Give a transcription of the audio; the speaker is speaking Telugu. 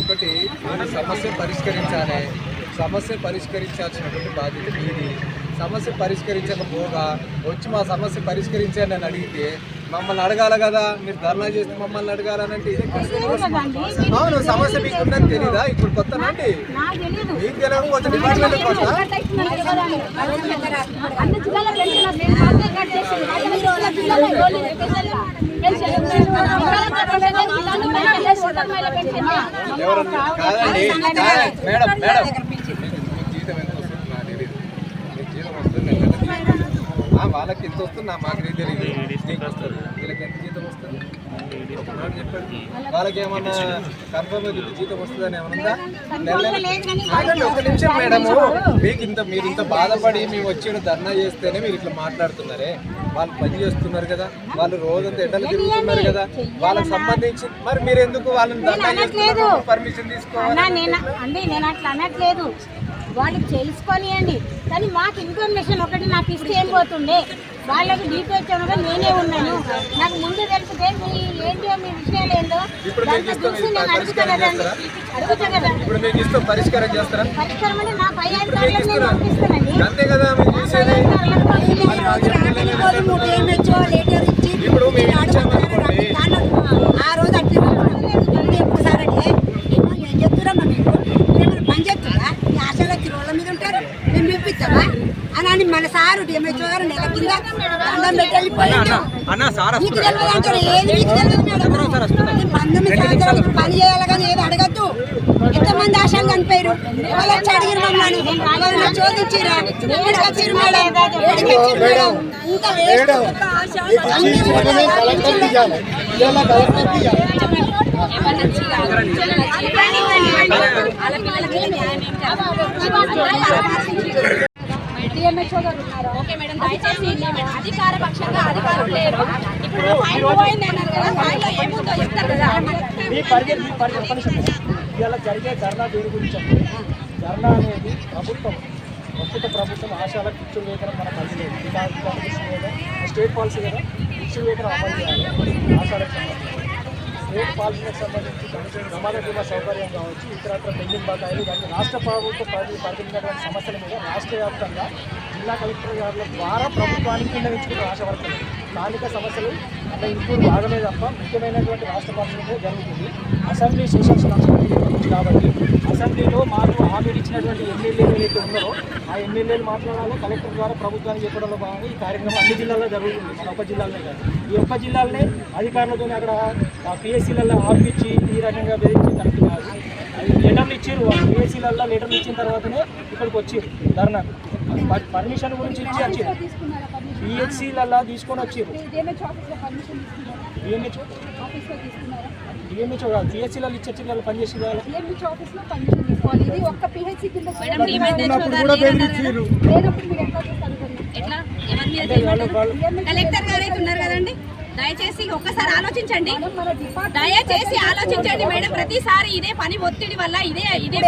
ఒకటి సమస్య పరిష్కరించాలి. సమస్య పరిష్కరించాల్సినటువంటి బాధ్యత మీది. సమస్య పరిష్కరించకపోగా వచ్చి మా సమస్య పరిష్కరించండి అని అడిగితే మమ్మల్ని అడగాల కదా. మీరు ధర్నా చేస్తే మమ్మల్ని అడగాలనంటే ఇది అవును సమస్య మీకు ఉందని తెలీదా? ఇప్పుడు కొత్తనండి నాకు తెలియదు మీకు తెలియదు. కొంచెం డిపార్ట్మెంట్ కొత్త నెల నెలకి. ఆ, వాళ్ళకి ఎంత వస్తుంది మాకు తెలియదు వీళ్ళకి ఎంత జీతం వస్తుంది చెప్పండి వాళ్ళకి ఏమన్నా కన్ఫర్మ్ జీతం వస్తుందని ఏమన్నా నెల ఒక నిమిషం మేడము మీకు ఇంత మీరు ఇంత బాధపడి మేము వచ్చి ధర్నా చేస్తేనే మీరు ఇట్లా మాట్లాడుతున్నారే వాళ్ళు పని చేస్తున్నారు కదా వాళ్ళు రోజంతా ఎండలు తిరుగుతున్నారు కదా వాళ్ళకి సంబంధించి మరి మీరు ఎందుకు వాళ్ళని పర్మిషన్ తీసుకోవాలి అన్నా నేను అంటే నేను అట్లా అనట్లేదు. వాళ్ళకి తెలుసుకొనియండి. కానీ మాకు ఇన్ఫర్మేషన్ ఒకటి నాకు ఇస్తే ఏం పోతుండే? వాళ్ళకి డీటెయిల్స్ ఏమో నేనే ఉన్నాను. నాకు ముందు తెలిసితే మీ ఏంటో మీ విషయాలు ఇప్పుడు మీకు కదా ఇప్పుడు మీకు ఇష్టం పరిష్కారం చేస్తారా? అంటే అంతే కదా. చూసేది ఇప్పుడు మేము ఇచ్చామనుకోండి ఆ రోజు అట్లా ఒకసారి ఏం చెప్తున్నామా మీకు ఏమైనా పని చేస్తుందా ఈ ఆశలకి రోడ్ల మీద ఉంటారు మేము అని అని మన సారు డిఎంహెచ్ఓ గారు నెల కింద పెట్టి వెళ్ళిపోయిండు. పంతొమ్మిది సంవత్సరాలు పని చేయాలి కానీ ఏది అడగద్దు. ఎంతమంది ఆశలు చనిపోయారు? వాళ్ళు వచ్చి అడిగిరు మమ్మల్ని? ఎవరైనా చోదించిరా ఎక్కడికి మేడం? ఎక్కడికి డిఎంహెచ్ఓ గారు ఉన్నారు. ఓకే మేడం దయచేసి ఇన్ని మేడం. అధికార పక్షంగా అధికారులు లేరు. ఇప్పుడు ఫైన్ పోయింది అన్నారు కదా ఫైన్లో ఏముందో చెప్తారు కదా. మీ పరిగె మీ పరిగె పని ఇవాళ జరిగే ధర్నా దేని గురించి ధర్నా అనేది ప్రభుత్వం ప్రస్తుత ప్రభుత్వం ఆశాల పిచ్చుల వేతనం మన పరిధి లేదు స్టేట్ పాలసీ కదా? పిచ్చుల వేతనం అమలు చేయాలి. ఆశాలకు స్టేట్ పాలసీలకు సంబంధించి ప్రమాద బీమా సౌకర్యం కావచ్చు ఇతరత్ర పెండింగ్ బకాయిలు ఇవన్నీ రాష్ట్ర ప్రభుత్వ పరిధి పరిధినటువంటి సమస్యల మీద రాష్ట్ర వ్యాప్తంగా జిల్లా కలెక్టర్ గారుల ద్వారా ప్రభుత్వానికి విన్నవించుకున్న ఆశ స్థానిక సమస్యలు అంటే ఇంకూరు భాగమే తప్ప ముఖ్యమైనటువంటి రాష్ట్ర పరిస్థితులు జరుగుతుంది. అసెంబ్లీ సెషన్స్ కాబట్టి అసెంబ్లీలో మాకు హామీలు ఇచ్చినటువంటి ఎమ్మెల్యేలు ఏదైతే ఉన్నారో ఆ ఎమ్మెల్యేలు మాట్లాడాలో కలెక్టర్ ద్వారా ప్రభుత్వానికి చెప్పడంలో భాగంగా ఈ కార్యక్రమం అన్ని జిల్లాల్లో జరుగుతుంది. మన ఒక్క జిల్లాలోనే కాదు. ఈ ఒక్క జిల్లాలనే అధికారులతో అక్కడ పిఎస్సీలలో ఆపిచ్చి ఈ రకంగా బెదిరించి కరెక్ట్ కాదు. అది లెటర్లు ఇచ్చారు. పిఎస్సీలలో లెటర్లు ఇచ్చిన తర్వాతనే ఇక్కడికి వచ్చారు ధర్నాకు. పర్మిషన్ గురించి ఇచ్చి వచ్చారు పిహెచ్సిలలో తీసుకొని వచ్చారు డిఎంహెచ్ఓ డిఎంహెచ్ఓ కాదు. పిహెచ్సిలలో ఇచ్చి వచ్చి పనిచేసి వాళ్ళు? కలెక్టర్ గారు అయితే ఉన్నారు కదండి. దయచేసి ఒక్కసారి ఆలోచించండి. దయచేసి ఆలోచించండి మేడం. ప్రతిసారి ఇదే పని ఒత్తిడి వల్ల ఇదే ఇదే